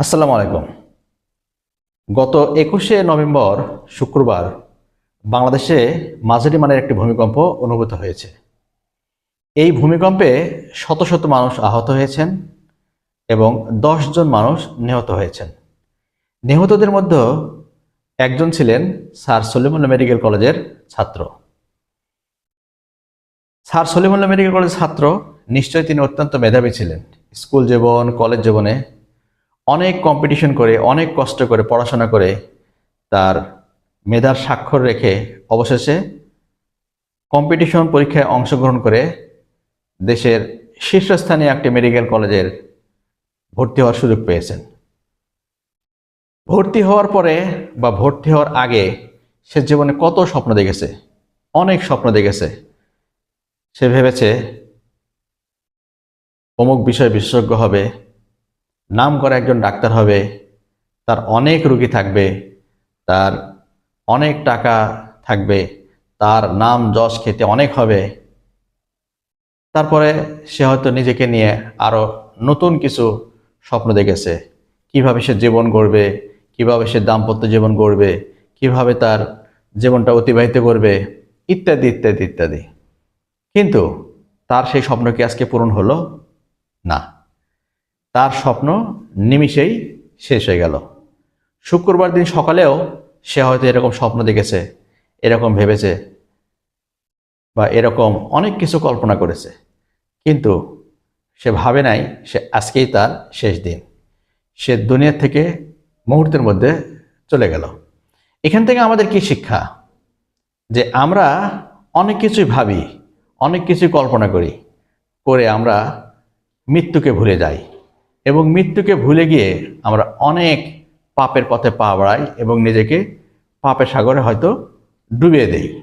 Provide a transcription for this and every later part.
আসসালামু আলাইকুম। গত একুশে নভেম্বর, শুক্রবার বাংলাদেশে মাঝারি মানের একটি ভূমিকম্প অনুভূত হয়েছে। এই ভূমিকম্পে শত শত মানুষ আহত হয়েছেন এবং জন মানুষ নিহত হয়েছেন। নিহতদের মধ্যে একজন ছিলেন স্যার সলিমুল্লাহ মেডিকেল কলেজের ছাত্র। স্যার সলিমুল্লাহ মেডিকেল কলেজের ছাত্র, নিশ্চয়ই তিনি অত্যন্ত মেধাবী ছিলেন। স্কুল জীবন, কলেজ জীবনে অনেক কম্পিটিশন করে, অনেক কষ্ট করে, পড়াশোনা করে তার মেধার স্বাক্ষর রেখে অবশেষে কম্পিটিশন পরীক্ষায় অংশগ্রহণ করে দেশের শীর্ষস্থানীয় একটি মেডিকেল কলেজের ভর্তি হওয়ার সুযোগ পেয়েছেন। ভর্তি হওয়ার পরে বা ভর্তি হওয়ার আগে সে জীবনে কত স্বপ্ন দেখেছে? অনেক স্বপ্ন দেখেছে। সে ভেবেছে অমুক বিষয়ে বিশেষজ্ঞ হবে নাম করা একজন ডাক্তার হবে, তার অনেক রুগী থাকবে, তার অনেক টাকা থাকবে, তার নাম যশ খেতে অনেক হবে। তারপরে সে হয়তো নিজেকে নিয়ে আরও নতুন কিছু স্বপ্ন দেখেছে। কীভাবে সে জীবন গড়বে, কীভাবে সে দাম্পত্য জীবন গড়বে, কীভাবে তার জীবনটা অতিবাহিত করবে, ইত্যাদি ইত্যাদি ইত্যাদি। কিন্তু তার সেই স্বপ্ন কি আজকে পূরণ হলো? না। তার স্বপ্ন নিমিষেই শেষ হয়ে গেল। শুক্রবার দিন সকালেও সে হয়তো এরকম স্বপ্ন দেখেছে, এরকম ভেবেছে বা এরকম অনেক কিছু কল্পনা করেছে। কিন্তু সে ভাবে নাই, সে আজকেই তার শেষ দিন। সে দুনিয়া থেকে মুহূর্তের মধ্যে চলে গেল। এখান থেকে আমাদের কি শিক্ষা? যে আমরা অনেক কিছুই ভাবি, অনেক কিছুই কল্পনা করি, করে আমরা মৃত্যুকে ভুলে যাই। এবং মৃত্যুকে ভুলে গিয়ে আমরা অনেক পাপের পথে পা বাড়াই এবং নিজেকে পাপের সাগরে হয়তো ডুবিয়ে দেই।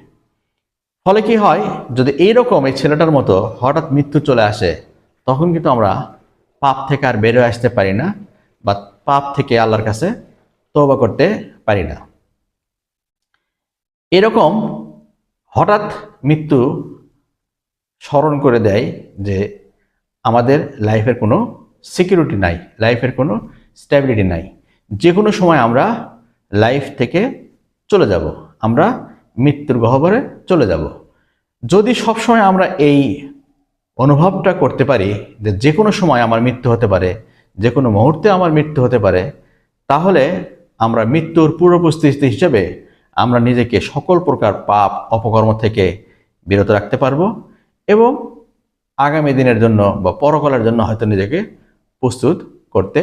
ফলে কি হয়? যদি এইরকম এই ছেলেটার মতো হঠাৎ মৃত্যু চলে আসে, তখন কিন্তু আমরা পাপ থেকে আর বেরোয় আসতে পারি না বা পাপ থেকে আল্লাহর কাছে তওবা করতে পারি না। এরকম হঠাৎ মৃত্যু স্মরণ করে দেয় যে আমাদের লাইফের কোনো সিকিউরিটি নাই লাইফের কোনো স্ট্যাবিলিটি নাই। যে কোনো সময় আমরা লাইফ থেকে চলে যাব, আমরা মৃত্যুর গহ্বরে চলে যাব। যদি সবসময় আমরা এই অনুভবটা করতে পারি যে যে কোনো সময় আমার মৃত্যু হতে পারে যে কোনো মুহূর্তে আমার মৃত্যু হতে পারে, তাহলে আমরা মৃত্যুর পূর্বপ্রস্তুতি হিসেবে আমরা নিজেকে সকল প্রকার পাপ, অপকর্ম থেকে বিরত রাখতে পারব এবং আগামী দিনের জন্য বা পরকালের জন্য হয়তো নিজেকে প্রস্তুত করতে